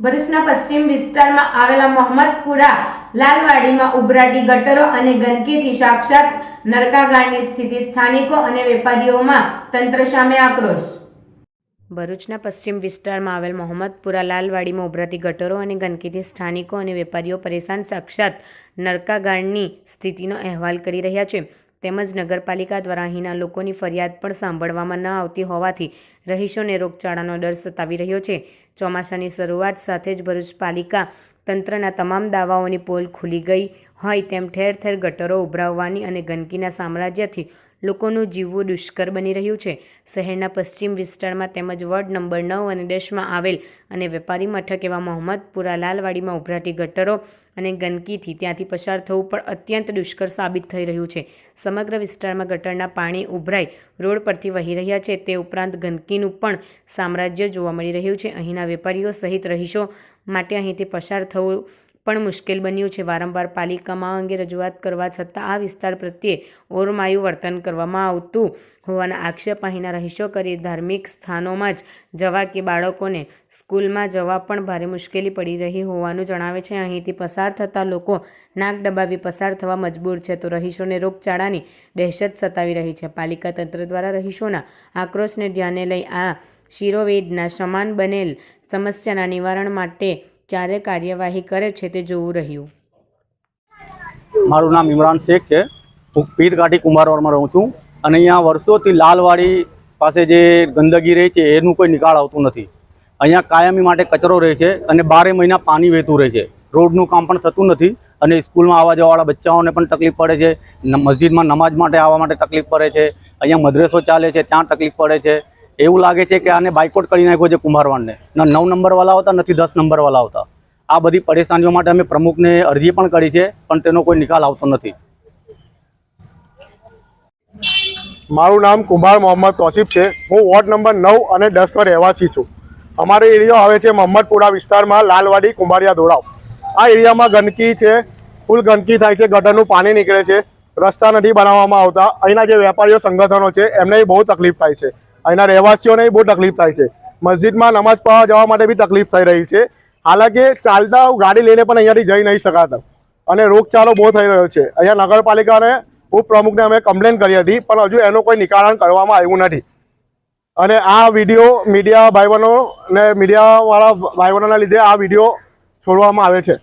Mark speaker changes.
Speaker 1: ભરૂચના પશ્ચિમ વિસ્તારમાં આવેલા મોહમ્મદપુરા, લાલવાડીમાં ઉભરાતી ગટરો અને ગંદકીથી સાક્ષાત નરકાગાળની સ્થિતિ સ્થાનિકો અને વેપારીઓમાં તંત્ર સામે આક્રોશ. ભરૂચના પશ્ચિમ વિસ્તારમાં આવેલ મોહમ્મદપુરા, લાલવાડીમાં ઉભરાતી ગટરો અને ગંદકીથી સ્થાનિકો અને વેપારીઓ પરેશાન, સાક્ષાત નરકાગાળની સ્થિતિનો અહેવાલ કરી રહ્યા છે. તેમજ નગરપાલિકા દ્વારા અહીંના લોકોની ફરિયાદ પણ સાંભળવામાં ન આવતી હોવાથી રહીશોને રોગચાળાનો ડર સતાવી રહ્યો છે. ચોમાસાની શરૂઆત સાથે જ ભરૂચ પાલિકા તંત્રના તમામ દાવાઓની પોલ ખુલી ગઈ. હોય તેમ ઠેર ઠેર ગટરો ઉભરાવવાની અને ગંદકીના સામ્રાજ્યથી લોકોનું જીવવું દુષ્કર બની રહ્યું છે. શહેરના પશ્ચિમ વિસ્તારમાં તેમજ વોર્ડ નંબર નવ અને દસમાં આવેલ અને વેપારી મથક એવા મોહમ્મદપુરા લાલવાડીમાં ઉભરાતી ગટરો અને ગંદકીથી ત્યાંથી પસાર થવું પણ અત્યંત દુષ્કર સાબિત થઈ રહ્યું છે. સમગ્ર વિસ્તારમાં ગટરના પાણી ઉભરાઈ રોડ પરથી વહી રહ્યા છે. તે ઉપરાંત ગંદકીનું પણ સામ્રાજ્ય જોવા મળી રહ્યું છે. અહીંના વેપારીઓ સહિત રહીશો માટે અહીંથી પસાર થવું પણ મુશ્કેલ બન્યું છે. વારંવાર પાલિકામાં અંગે રજૂઆત કરવા છતાં આ વિસ્તાર પ્રત્યે ઓરમાયું વર્તન કરવામાં આવતું હોવાના આક્ષેપ અહીંના રહીશો કરી ધાર્મિક સ્થાનોમાં જ જવા કે બાળકોને સ્કૂલમાં જવા પણ ભારે મુશ્કેલી પડી રહી હોવાનું જણાવે છે. અહીંથી પસાર થતા લોકો નાક દબાવી પસાર થવા મજબૂર છે તો રહીશોને રોગચાળાની દહેશત સતાવી રહી છે. પાલિકા તંત્ર દ્વારા રહીશોના આક્રોશને ધ્યાને લઈ આ શિરોવેદના સમાન બનેલ સમસ્યાના નિવારણ માટે ક્યારે કાર્યવાહી કરે છે તે જોવું રહ્યું.
Speaker 2: મારું નામ ઇમરાન શેખ છે. હું પીરકાઠી કુંભારવાડમાં રહું છું અને અહીંયા વર્ષોથી લાલવાડી પાસે જે ગંદકી રહે છે એનું કોઈ નિકાળ આવતું નથી. અહીંયા કાયમી માટે કચરો રહે છે અને બારે મહિના પાણી વહેતું રહે છે. રોડનું કામ પણ થતું નથી અને સ્કૂલમાં આવવા જવાવાળા બચ્ચાઓને પણ તકલીફ પડે છે. મસ્જિદમાં નમાઝ માટે આવવા માટે તકલીફ પડે છે. અહીંયા મદ્રેસો ચાલે છે, ત્યાં તકલીફ પડે છે. એવું લાગે છે કે આને બાયકોટ કરી નાખ્યો છે કુંભારવાડને. ના, નવ નંબરવાળા આવતા, નથી દસ નંબરવાળા આવતા. આ બધી પરેશાનીઓ માટે અમે પ્રમુખને અરજી પણ કરી છે, પણ તેનો કોઈ નિકાલ આવતો નથી.
Speaker 3: મારું નામ કુંભાર મોહમ્મદ તોસીફ છે. હું વોર્ડ નંબર નવ અને દસનો રહેવાસી છું. અમારો એરિયો આવે છે મોહમ્મદપુરા વિસ્તારમાં લાલવાડી, કુંભારિયા, ધોળાવ. આ એરિયામાં ગંદકી છે, ફૂલ ગંદકી થાય છે, ગટરનું પાણી નીકળે છે, રસ્તા નથી બનાવવામાં આવતા. અહીંના જે વેપારીઓ, સંગઠનો છે, એમને બહુ તકલીફ થાય છે. અહીંના રહેવાસીઓને બહુ તકલીફ થાય છે. મસ્જિદમાં નમાઝ પઢવા જવા માટે બી તકલીફ થઈ રહી છે. હાલાકી ચાલતા ગાડી લઈને પણ અહીંયાથી જઈ નહીં શકાતા. અને રોગચાળો બહુ થઈ રહ્યો છે. અહીંયા નગરપાલિકાને ઉપપ્રમુખને અમે કમ્પ્લેન કરી હતી, પણ હજુ એનું કોઈ નિકારણ કરવામાં આવ્યું નથી. અને આ વીડિયો મીડિયા ભાઈબંધો ને મીડિયાવાળા ભાઈબંધોના લીધે આ વીડિયો છોડવામાં આવે છે.